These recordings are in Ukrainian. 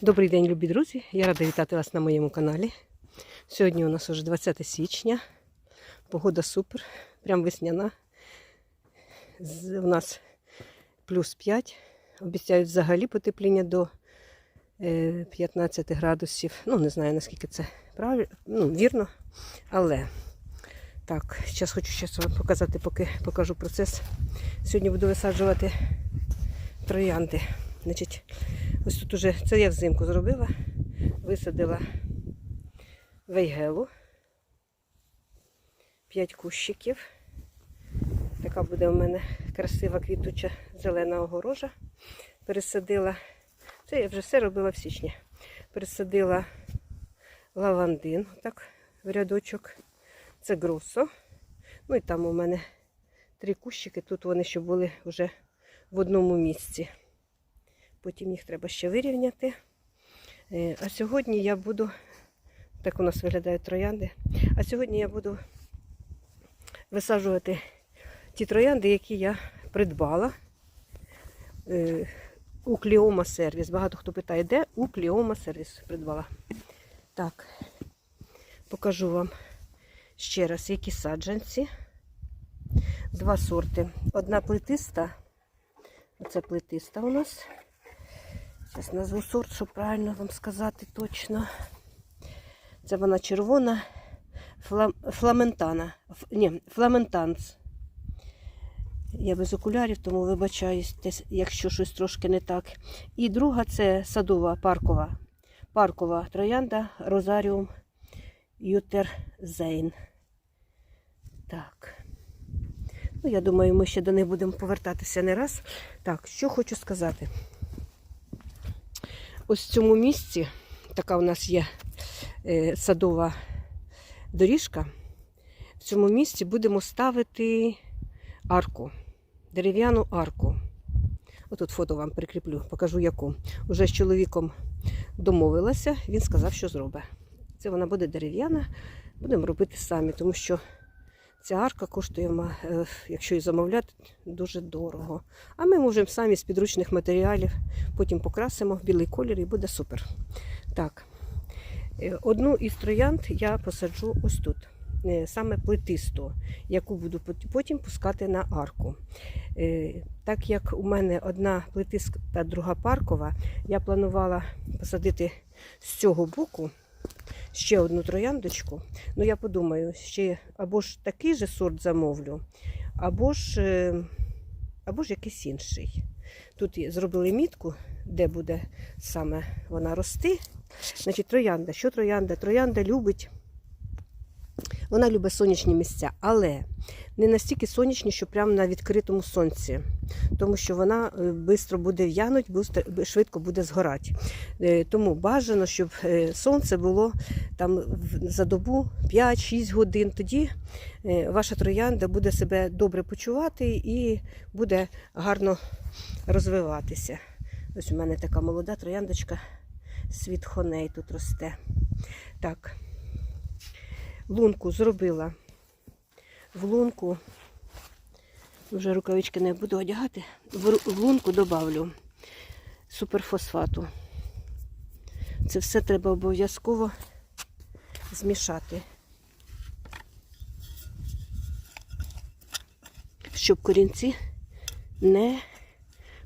Добрий день, любі друзі! Я рада вітати вас на моєму каналі. Сьогодні у нас уже 20 січня. Погода супер, прям весняна. У нас плюс 5. Обіцяють взагалі потепління до е, 15 градусів. Ну, не знаю, наскільки це правильно, ну, вірно. Але так, зараз хочу щас вам показати, поки покажу процес. Сьогодні буду висаджувати троянди. Значить, Ось тут уже це я взимку зробила. Висадила вейгелу. 5 кущиків. Така буде у мене красива квітуча зелена огорожа. Пересадила. Це я вже все робила в січні. Пересадила лавандин, так, в рядочок. Це гросо. Ну і там у мене три кущики. Тут вони ще були вже в одному місці. Потім їх треба ще вирівняти. Е, А сьогодні я буду, так у нас виглядають троянди. А сьогодні я буду висаджувати ті троянди, які я придбала. Е, У Кліома сервіс. Багато хто питає, де у Кліома сервіс придбала. Так, покажу вам ще раз, які саджанці. Два сорти. Одна плетиста. Оце плетиста у нас. Зараз назву сорт, щоб правильно вам сказати точно. Це вона червона флам, фламентана. Ф, ні, фламентанц. Я без окулярів, тому вибачаюсь, якщо щось трошки не так. І друга це садова паркова. Паркова троянда Розаріум Ютерзейн. Так. Ну, я думаю, ми ще до них будемо повертатися не раз. Так, що хочу сказати. Ось в цьому місці така у нас є е, садова доріжка. В цьому місці будемо ставити арку, дерев'яну арку. Отут фото вам прикріплю, покажу яку. Уже з чоловіком домовилася, він сказав, що зробить. Це вона буде дерев'яна, будемо робити самі, тому що ця арка коштує, е, якщо її замовляти, дуже дорого. А ми можемо самі з підручних матеріалів потім покрасимо в білий колір і буде супер. Так, е, одну із троянд я посаджу ось тут. е, Саме плетисту, яку буду потім пускати на арку. Так як у мене одна плетиста, друга паркова, я планувала посадити з цього боку ще одну трояндочку. Ну, я подумаю, ще або ж такий же сорт замовлю, або ж, е, або ж якийсь інший. Тут зробили мітку, де буде саме вона рости. Значить, троянда. Що троянда? Троянда любить. Вона любить сонячні місця, але не настільки сонячні, що прямо на відкритому сонці, тому що вона швидко буде в'януть, швидко буде згорати. Е, Тому бажано, щоб е, сонце було там за добу 5-6 годин. Тоді е, ваша троянда буде себе добре почувати і буде гарно розвиватися. Ось у мене така молода трояндочка світ хоней тут росте. Так, лунку зробила. В лунку, вже рукавички не буду одягати, в лунку додавлю суперфосфату. Це все треба обов'язково змішати, щоб корінці не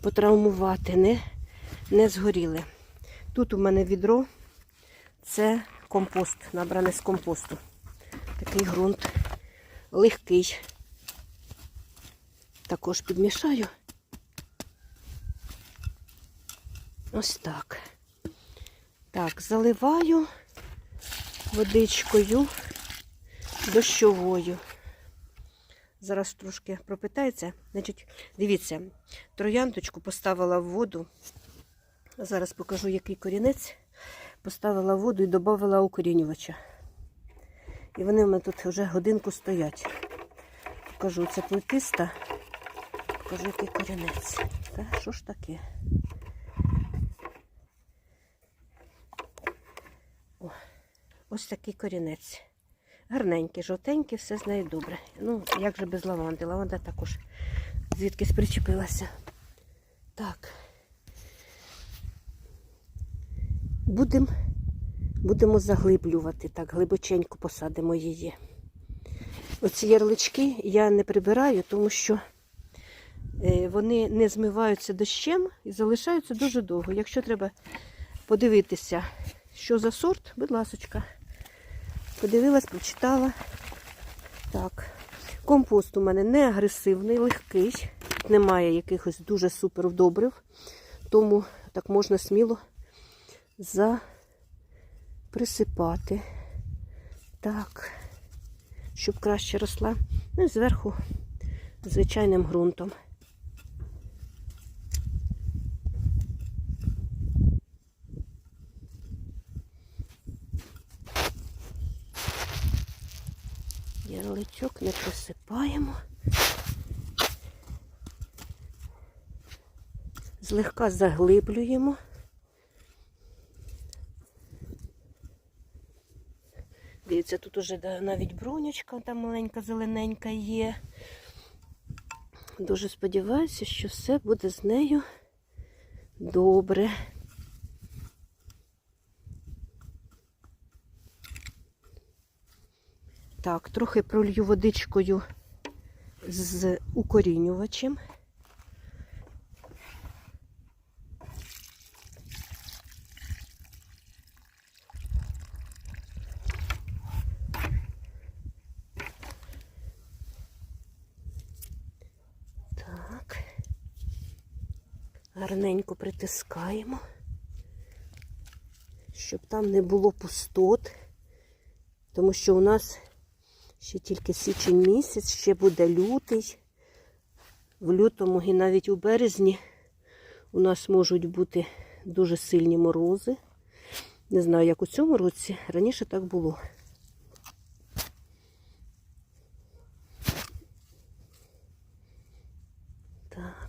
потравмувати, не, не згоріли. Тут у мене відро це компост, набране з компосту. Такий ґрунт легкий. Також підмішаю. Ось так. Так, заливаю водичкою дощовою. Зараз трошки пропитається. Значить, дивіться, трояндочку поставила в воду. Зараз покажу, який корінець. Поставила в воду і додала укорінювача. І вони в мене тут вже годинку стоять. Покажу, це плетиста. Покажу, який корінець. Та що ж таке? О, ось такий корінець. Гарненький, жовтенький, все з нею добре. Ну, як же без лаванди? Лаванда також звідкись причепилася. Так. будемо будемо заглиблювати. Так, глибоченько посадимо її. Оці ярлички я не прибираю, тому що вони не змиваються дощем і залишаються дуже довго. Якщо треба подивитися, що за сорт, будь ласочка. Подивилась, прочитала. Так. Компост у мене не агресивний, легкий. Немає якихось дуже супер добрив. Тому так можна сміло заприсипати. Так, щоб краще росла. Ну і зверху звичайним ґрунтом. Злегка заглиблюємо. Дивіться, тут уже навіть бронячка там маленька, зелененька є. Дуже сподіваюся, що все буде з нею добре. Так, трохи пролью водичкою з укорінювачем. Так. Гарненько притискаємо, щоб там не було пустот, тому що у нас ще тільки січень місяць, ще буде лютий. В лютому і навіть у березні у нас можуть бути дуже сильні морози. Не знаю, як у цьому році. Раніше так було. Так.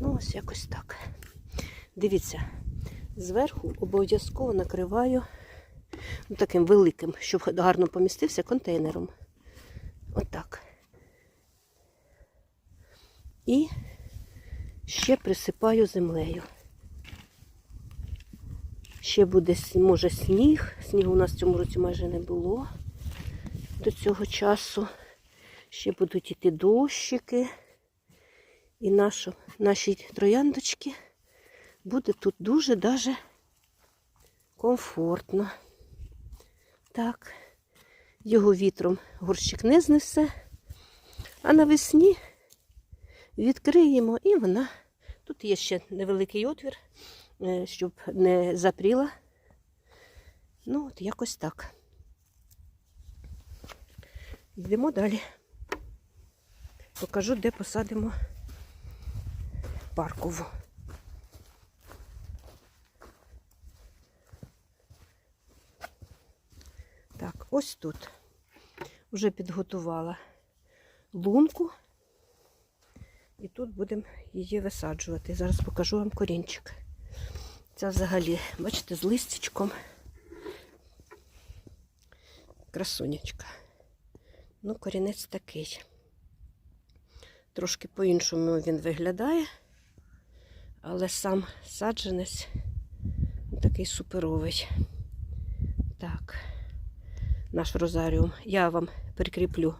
Ну, ось якось так. Дивіться, зверху обов'язково накриваю ну, таким великим, щоб гарно помістився контейнером. Отак. І ще присипаю землею. Ще буде, може, сніг. Снігу у нас в цьому році майже не було до цього часу. Ще будуть іти дощики. І нашу, наші трояндочки буде тут дуже даже комфортно. Так, його вітром горщик не знесе, а навесні відкриємо і вона. Тут є ще невеликий отвір, е, щоб не запріла. Ну, от якось так. Йдемо далі. Покажу, де посадимо паркову. Так, ось тут вже підготувала лунку. І тут будемо її висаджувати. Зараз покажу вам корінчик. Це взагалі, бачите, з листячком. Красунечка. Ну, корінець такий. Трошки по-іншому він виглядає, але сам саджанець такий суперовий. Так, наш розаріум. Я вам прикріплю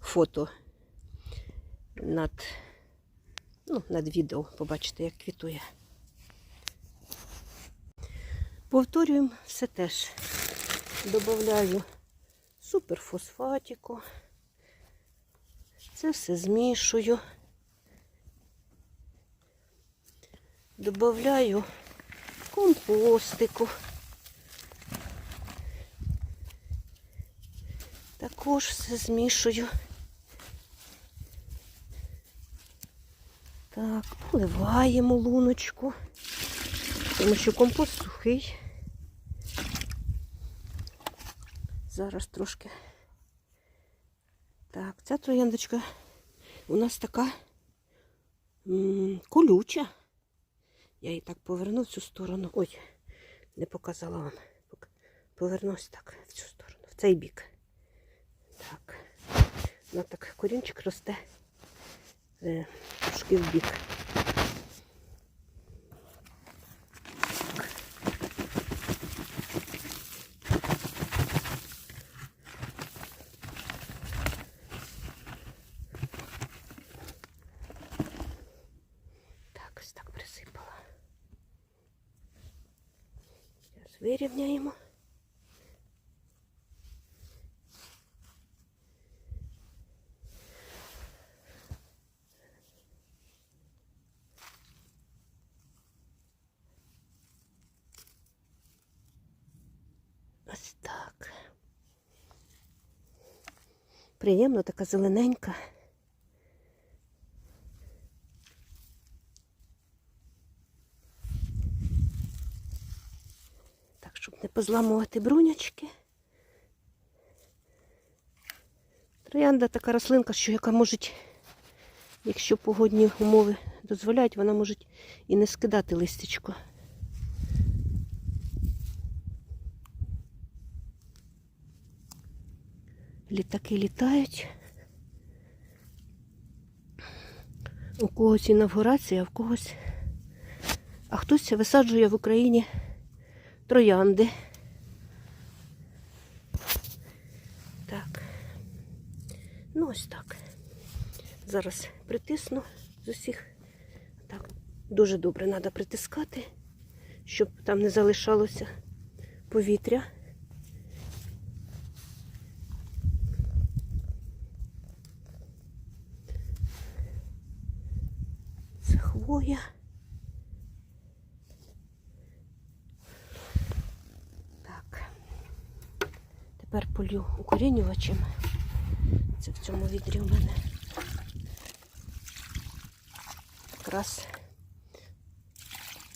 фото над, ну, над відео, побачите, як квітує. Повторюємо все теж. Добавляю суперфосфатіку. Це все змішую. Добавляю компостику. Також все змішую. Так, поливаємо луночку, тому що компост сухий. Зараз трошки. Так, ця трояндочка у нас така колюча. Я її так поверну в цю сторону. Ой, не показала вам. Повернусь так в цю сторону, в цей бік. Так. Ну так, корінчик росте е, трошки в бік. Так, ось так присипала. Вирівняємо. Ось так. Приємно, така зелененька. Так, щоб не позламувати брунячки. Троянда така рослинка, що яка може, якщо погодні умови дозволяють, вона може і не скидати листячко. Літаки літають. У когось інавгурація, а в когось. А хтось висаджує в Україні троянди. Так. Ну, ось так. Зараз притисну з усіх. Так, дуже добре треба притискати, щоб там не залишалося повітря. Це хвоя. Так. Тепер полю укорінювачем. Це в цьому відрі у мене. Якраз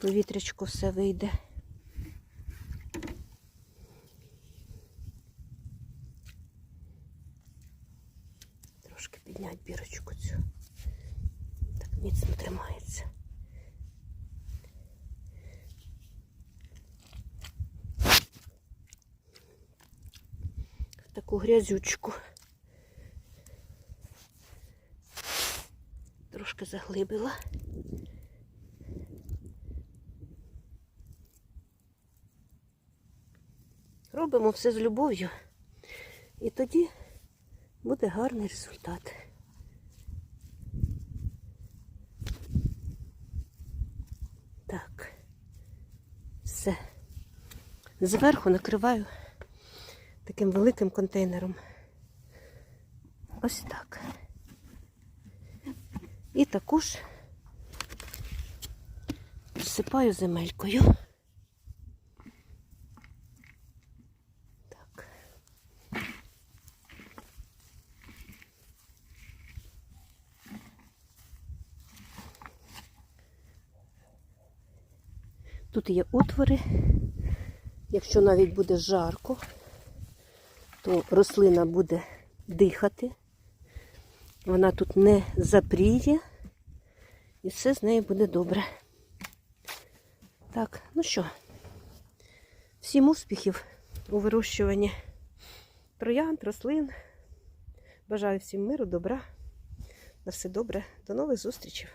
повітрячко все вийде. Трошки підняти бірочку цю. Так міцно тримається. В таку грязючку. Трошки заглибила. Робимо все з любов'ю. І тоді буде гарний результат. Так. Все. Зверху накриваю таким великим контейнером. Ось так. І також всипаю земелькою. Тут є отвори. Якщо навіть буде жарко, то рослина буде дихати. Вона тут не запріє. І все з нею буде добре. Так, ну що, всім успіхів у вирощуванні троянд, рослин. Бажаю всім миру, добра. На все добре. До нових зустрічей.